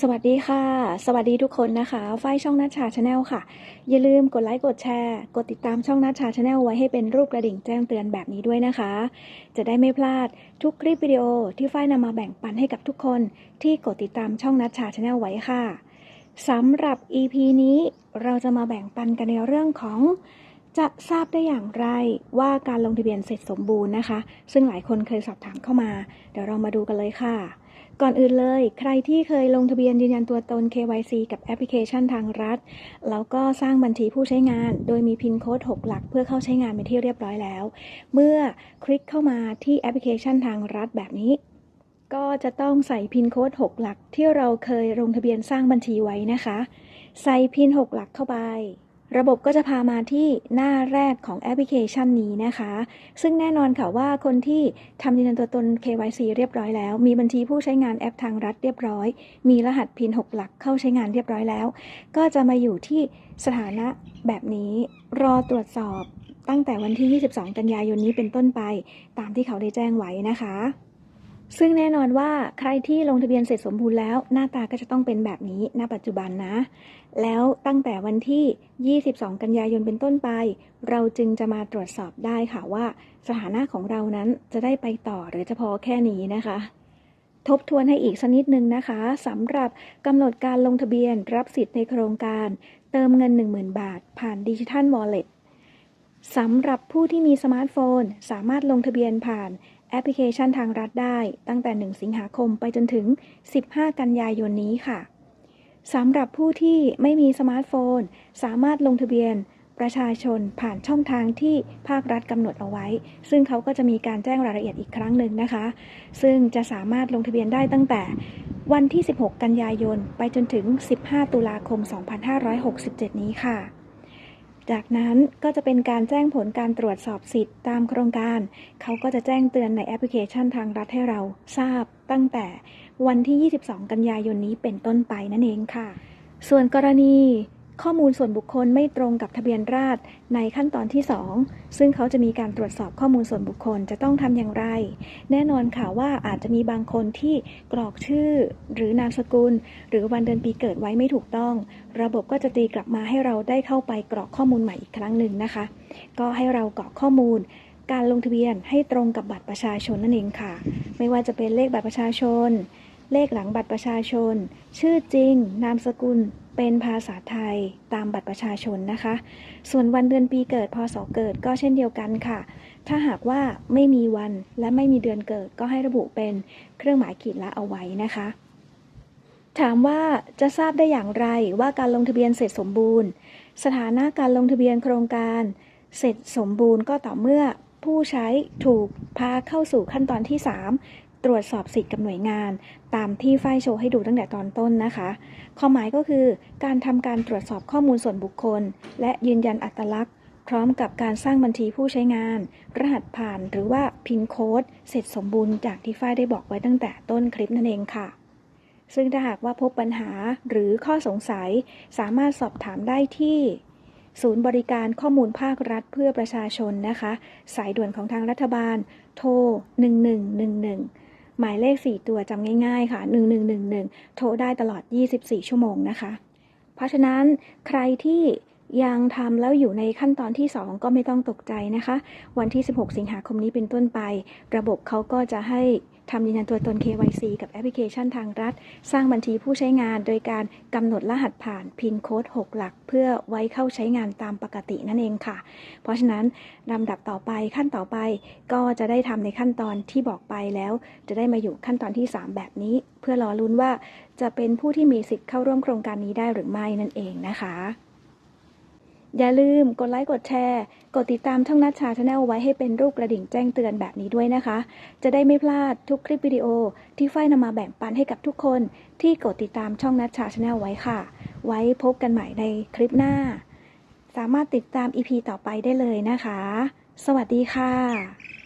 สวัสดีค่ะ สวัสดีทุกคนนะคะฝ้ายช่องนัชชาชาแนลค่ะ อย่าลืมกดไลค์กดแชร์ กดติดตามช่องนัชชาชาแนลไว้ให้เป็นรูปกระดิ่งแจ้งเตือนแบบนี้ด้วยนะคะ จะได้ไม่พลาดทุกคลิปวิดีโอที่ฝ้ายนำมาแบ่งปันให้กับทุกคนที่กดติดตามช่องนัชชาชาแนลไว้ค่ะสำหรับ EP นี้เราจะมาแบ่งปันกันในเรื่องของ จะทราบได้อย่างไรว่าการลงทะเบียนเสร็จสมบูรณ์นะคะ ซึ่งหลายคนเคยสอบถามเข้ามา เดี๋ยวเรามาดูกันเลยค่ะ ก่อนอื่นเลย ใครที่เคยลงทะเบียนยืนยันตัวตน KYC กับแอปพลิเคชันทางรัฐ แล้วก็สร้างบัญชีผู้ใช้งาน โดยมีพินโค้ด 6 หลักเพื่อเข้าใช้งานเป็นที่เรียบร้อยแล้ว เมื่อคลิกเข้ามาที่แอปพลิเคชันทางรัฐแบบนี้ก็จะต้องใส่พินโค้ด 6 หลักที่เราเคยลงทะเบียนสร้างบัญชีไว้นะคะ ใส่พิน 6 หลักเข้าไป ระบบก็จะพามาที่หน้าแรกของแอปพลิเคชันนี้นะคะ ซึ่งแน่นอนค่ะว่าคนที่ทำยืนยันตัวตน KYC เรียบร้อยแล้ว มีบัญชีผู้ใช้งานแอปทางรัฐเรียบร้อย มีรหัสพิน6หลักเข้าใช้งานเรียบร้อยแล้ว ก็จะมาอยู่ที่สถานะแบบนี้รอตรวจสอบตั้งแต่วันที่ 22 กันยายนนี้เป็นต้นไป ตามที่เขาได้แจ้งไว้นะคะ ซึ่งแน่นอนว่าใครที่ลงทะเบียนเสร็จสมบูรณ์แล้ว หน้าตาก็จะต้องเป็นแบบนี้ณปัจจุบันนะ แล้วตั้งแต่วันที่ 22 กันยายนเป็นต้นไป เราจึงจะมาตรวจสอบได้ค่ะว่า สถานะของเรานั้นจะได้ไปต่อหรือจะพอแค่นี้นะคะทบทวนให้อีกสักนิดนึงนะคะสำหรับกำหนดการลงทะเบียนรับสิทธิ์ในโครงการ เติมเงิน 10,000 บาท ผ่านดิจิทัลวอลเล็ตสำหรับผู้ที่มีสมาร์ทโฟน สามารถลงทะเบียนผ่าน แอปพลิเคชันทางรัฐได้ ตั้งแต่ 1 สิงหาคมไปจนถึง 15 กันยายนนี้ค่ะสำหรับผู้ที่ไม่มีสมาร์ทโฟน สามารถลงทะเบียนประชาชนผ่านช่องทางที่ภาครัฐกำหนดเอาไว้ ซึ่งเขาก็จะมีการแจ้งรายละเอียดอีกครั้งหนึ่งนะคะ ซึ่งจะสามารถลงทะเบียนได้ตั้งแต่วันที่ 16 กันยายน ไปจนถึง 15 ตุลาคม 2567 นี้ค่ะ จากนั้นก็จะเป็นการแจ้งผลการตรวจสอบสิทธิ์ตามโครงการ เขาก็จะแจ้งเตือนในแอปพลิเคชันทางรัฐให้เราทราบตั้งแต่วันที่ 22 กันยายนนี้เป็นต้นไปนั่นเองค่ะ ส่วนกรณี ข้อมูลส่วนบุคคลไม่ตรงกับทะเบียนราษฎรในขั้นตอนที่ 2 ซึ่งเขาจะมีการตรวจสอบข้อมูลส่วนบุคคลจะต้องทำอย่างไร แน่นอนค่ะว่าอาจจะมีบางคนที่กรอกชื่อ หรือนามสกุล หรือวันเดือนปีเกิดไว้ไม่ถูกต้อง ระบบก็จะตีกลับมาให้เราได้เข้าไปกรอกข้อมูลใหม่อีกครั้งหนึ่งนะคะ ก็ให้เรากรอกข้อมูลการลงทะเบียนให้ตรงกับบัตรประชาชนนั่นเองค่ะ ไม่ว่าจะเป็นเลขบัตรประชาชน เลขหลังบัตรประชาชน ชื่อจริง นามสกุล เป็นภาษาไทยตามบัตรประชาชนนะคะ ส่วนวันเดือนปีเกิดพศเกิดก็เช่นเดียวกันค่ะ ถ้าหากว่าไม่มีวันและไม่มีเดือนเกิดก็ให้ระบุเป็นเครื่องหมายขีดละเอาไว้นะคะ ถามว่าจะทราบได้อย่างไรว่าการลงทะเบียนเสร็จสมบูรณ์ สถานะการลงทะเบียนโครงการเสร็จสมบูรณ์ก็ต่อเมื่อผู้ใช้ถูกพาเข้าสู่ขั้นตอนที่ 3 ตรวจสอบสิทธิ์กับหน่วยงาน ตามที่ฝ้ายโชว์ให้ดูตั้งแต่ตอนต้นนะคะ ความหมายก็คือการทำการตรวจสอบข้อมูลส่วนบุคคล และยืนยันอัตลักษณ์ พร้อมกับการสร้างบัญชีผู้ใช้งาน รหัสผ่านหรือว่าพินโค้ดเสร็จสมบูรณ์จากที่ฝ้ายได้บอกไว้ตั้งแต่ต้นคลิปนั่นเองค่ะ ซึ่งถ้าหากว่าพบปัญหาหรือข้อสงสัย สามารถสอบถามได้ที่ศูนย์บริการข้อมูลภาครัฐเพื่อประชาชนนะคะ สายด่วนของทางรัฐบาล โทร 1111 หมายเลข 4 ตัวจำง่ายๆค่ะ 1111 โทรได้ตลอด 24 ชั่วโมงนะคะ เพราะฉะนั้นใครที่ยังทำแล้วอยู่ในขั้นตอนที่ 2 ก็ไม่ต้องตกใจนะคะ วันที่ 16 สิงหาคมนี้เป็นต้นไป ระบบเขาก็จะให้ ทำยืนยันตัวตน KYC กับแอปพลิเคชันทางรัฐ สร้างบัญชีผู้ใช้งานโดยการกำหนดรหัสผ่านพินโค้ด 6 หลัก เพื่อไว้เข้าใช้งานตามปกตินั่นเองค่ะ เพราะฉะนั้นลำดับต่อไปขั้นต่อไปก็จะได้ทำในขั้นตอนที่บอกไปแล้ว จะได้มาอยู่ขั้นตอนที่ 3 แบบนี้ เพื่อรอลุ้นว่าจะเป็นผู้ที่มีสิทธิ์เข้าร่วมโครงการนี้ได้หรือไม่นั่นเองนะคะ อย่าลืมกดไลค์กดแชร์ กดติดตามช่องนัชชาชาแนลไว้ให้เป็นรูปกระดิ่งแจ้งเตือนแบบนี้ด้วยนะคะ จะได้ไม่พลาดทุกคลิปวิดีโอที่ฝ้ายนำมาแบ่งปันให้กับทุกคนที่กดติดตามช่องนัชชาชาแนลไว้ค่ะ ไว้พบกันใหม่ในคลิปหน้า สามารถติดตาม EP ต่อไปได้เลยนะคะ สวัสดีค่ะ